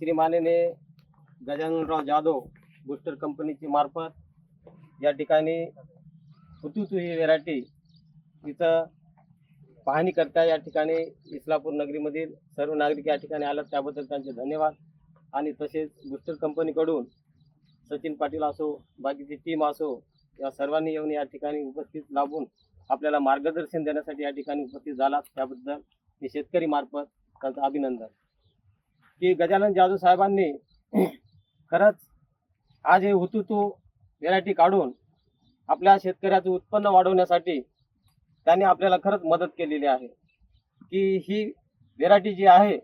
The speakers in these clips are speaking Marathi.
श्री मानेने गजाननराव जाधव बूस्टर कंपनीची मार्फत या ठिकाणी हुतुतू ही व्हेरायटी तिथं पाहणी करता या ठिकाणी इस्लापूर नगरीमधील सर्व नागरिक या ठिकाणी आल्यात. त्याबद्दल त्यांचे धन्यवाद. आणि तसेच बुस्टर कंपनीकडून सचिन पाटील असो बाकीची टीम असो या सर्वांनी येऊन या ठिकाणी उपस्थित लाभून आपल्याला मार्गदर्शन देण्यासाठी या ठिकाणी उपस्थित झाला त्याबद्दल मी शेतकरी मार्फत त्यांचं अभिनंदन. की गजानन जाधव साहेबांनी खरंच आज हे हुतुतू व्हेरायटी काढून आपल्या शेतकऱ्याचं उत्पन्न वाढवण्यासाठी त्यांनी आपल्याला खरंच मदत केलेली आहे. की ही व्हेरायटी जी आहे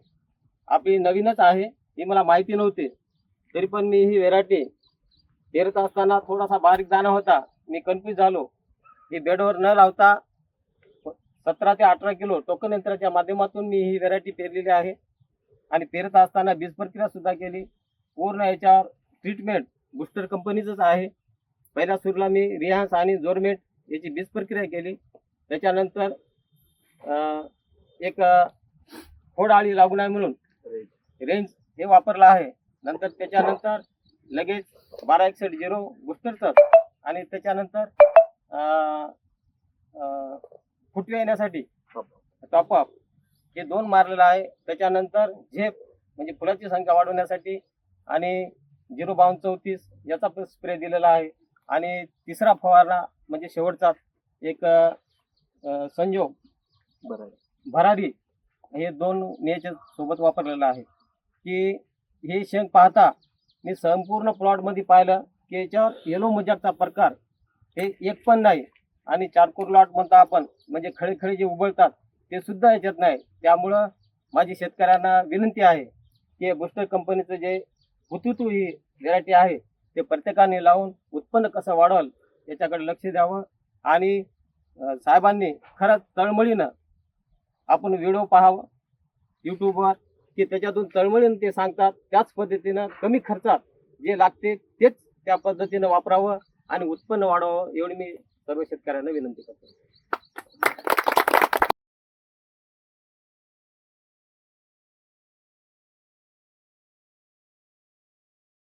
आपली नवीनच आहे ही मला माहिती नव्हती. तरी पण मी ही व्हेरायटी पेरत असताना थोडासा बारीक दाणा होता. मी कन्फ्यूज झालो. की बेडवर न लावता सतरा ते अठरा किलो टोकन यंत्राच्या माध्यमातून मी ही व्हेरायटी पेरलेली आहे. आणि पेरत असताना बीज प्रक्रिया सुद्धा केली. पूर्ण याच्यावर ट्रीटमेंट बुस्टर कंपनीचंच आहे. पहिल्या सुरूला मी रिहान्स आणि जोरमेट याची बीज प्रक्रिया केली. त्याच्यानंतर एक खोड आळी लागू नये म्हणून रेंज हे वापरलं आहे. नंतर त्याच्यानंतर लगेच बारा एकसष्ट झिरो बुस्टरचं आणि त्याच्यानंतर फुटवे येण्यासाठी टॉपअप हे दोन मारलेलं आहे त्याच्यानंतर झेप म्हणजे फुलाची संख्या वाढवण्यासाठी आणि झिरो बावन्न चौतीस याचा स्प्रे दिलेला आहे. आणि तिसरा फवारा म्हणजे शेवटचा एक संजोग भरारी हे दोन याच्या सोबत वापरलेलं आहे. की हे शेंग पाहता मी संपूर्ण प्लॉटमध्ये पाहिलं की याच्यावर येलो मुजाकचा प्रकार हे एक पण नाही. आणि चारकोर लॉट म्हणता आपण म्हणजे खळे खळे जे उबळतात ते सुद्धा याच्यात नाही. त्यामुळं माझी शेतकऱ्यांना विनंती आहे की बुस्टर कंपनीचं जे हुतुतू ही व्हेरायटी आहे ते प्रत्येकाने लावून उत्पन्न कसं वाढवल याच्याकडे लक्ष द्यावं आणि साहेबांनी खरंच तळमळीनं आपण व्हिडिओ पाहावं यूट्यूबवर की त्याच्यातून तळमळीनं ते सांगतात त्याच पद्धतीनं कमी खर्चात जे लागते तेच त्या पद्धतीनं वापरावं आणि उत्पन्न वाढवावं एवढी मी सर्व शेतकऱ्यांना विनंती करतो.